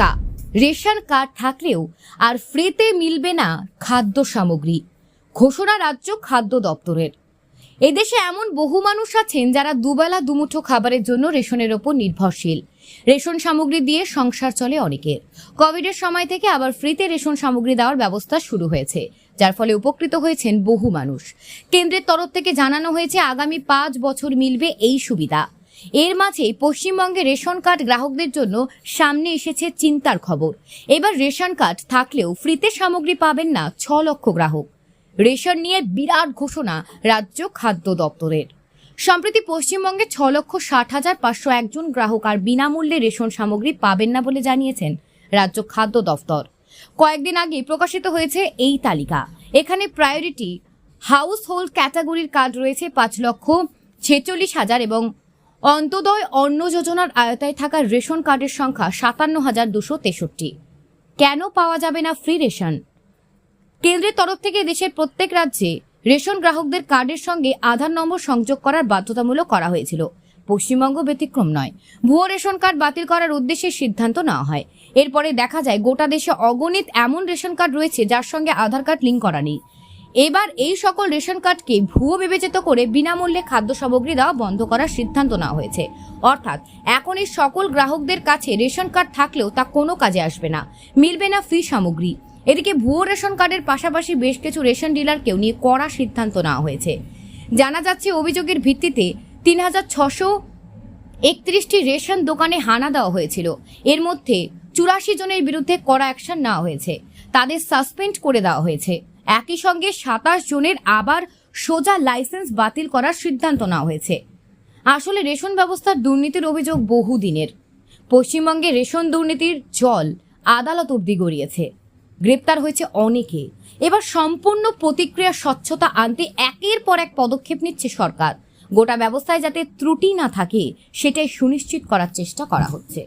ধাক্কা ration card থাকলেও আর ফ্রিতে মিলবে না খাদ্য সামগ্রী। ঘোষণা রাজ্য খাদ্য দপ্তরের। এদেশে এমন বহু মানুষ আছেন যারা দুবেলা দুমুঠো খাবারের জন্য রেশনের ওপর নির্ভরশীল। রেশন সামগ্রী দিয়ে সংসার চলে অনেকের। কোভিডের সময় থেকে আবার ফ্রিতে রেশন সামগ্রী দেওয়ার ব্যবস্থা শুরু হয়েছে, যার ফলে উপকৃত হয়েছেন বহু মানুষ। কেন্দ্রের তরফ থেকে জানানো হয়েছে, আগামী পাঁচ বছর মিলবে এই সুবিধা। এর মাঝে পশ্চিমবঙ্গে রেশন কার্ড গ্রাহকদের জন্য সামনে এসেছে চিন্তার খবর। এবার রেশন কার্ড থাকলেও ফ্রিতে সামগ্রী পাবেন না ছ লক্ষ গ্রাহক। রেশন নিয়ে বিরাট ঘোষণা রাজ্য খাদ্য দপ্তরের। সম্প্রতি পশ্চিমবঙ্গে ছ লক্ষ ষাট হাজার পাঁচশো একজন গ্রাহক আর বিনামূল্যে রেশন সামগ্রী পাবেন না বলে জানিয়েছেন রাজ্য খাদ্য দফতর কয়েকদিন আগে প্রকাশিত হয়েছে এই তালিকা। এখানে প্রায়োরিটি হাউস হোল্ড ক্যাটাগরির কার্ড রয়েছে পাঁচ লক্ষ ছেচল্লিশ হাজার এবং অন্তদয় অন্ন যোজনার আয়তায় থাকা রেশন কার্ডের সংখ্যা সাতান্ন হাজার দুশো তেষট্টি। কেন পাওয়া যাবে না ফ্রি রেশন? কেন্দ্রের তরফ থেকে দেশের প্রত্যেক রাজ্যে রেশন গ্রাহকদের কার্ডের সঙ্গে আধার নম্বর সংযোগ করার বাধ্যতামূলক করা হয়েছিল। পশ্চিমবঙ্গ ব্যতিক্রম নয়। ভুয়ো রেশন কার্ড বাতিল করার উদ্দেশ্যে সিদ্ধান্ত নেওয়া হয়। এরপরে দেখা যায়, গোটা দেশে অগণিত এমন রেশন কার্ড রয়েছে যার সঙ্গে আধার কার্ড লিঙ্ক করা নেই। এবার এই সকল রেশন কার্ডকে ভুয়ো বিবেচিত করে বিনামূল্যে খাদ্য সামগ্রী দেওয়া বন্ধ করার সিদ্ধান্ত নেওয়া হয়েছে। অর্থাৎ, এখন এই সকল গ্রাহকদের কাছে রেশন কার্ড থাকলেও তা কোনো কাজে আসবে না। মিলবে না ফ্রি সামগ্রী। এদিকে ভুয়ো রেশন কার্ডের পাশাপাশি বেশ কিছু রেশন ডিলারকেও নিয়ে কড়া সিদ্ধান্ত নেওয়া হয়েছে। জানা যাচ্ছে, অভিযোগের ভিত্তিতে তিন হাজার ছশো একত্রিশটি রেশন দোকানে হানা দেওয়া হয়েছিল। এর মধ্যে চুরাশি জনের বিরুদ্ধে কড়া অ্যাকশন নেওয়া হয়েছে। তাদের সাসপেন্ড করে দেওয়া হয়েছে। একই সঙ্গে সাতাশ জনের আবার সোজা লাইসেন্স বাতিল করার সিদ্ধান্ত নেওয়া হয়েছে। আসলে রেশন ব্যবস্থার দুর্নীতির অভিযোগ বহুদিনের। পশ্চিমবঙ্গে রেশন দুর্নীতির জল আদালত অব্দি গড়িয়েছে। গ্রেপ্তার হয়েছে অনেকে। এবার সম্পূর্ণ প্রতিক্রিয়া স্বচ্ছতা আনতে একের পর এক পদক্ষেপ নিচ্ছে সরকার। গোটা ব্যবস্থায় যাতে ত্রুটি না থাকে, সেটাই সুনিশ্চিত করার চেষ্টা করা হচ্ছে।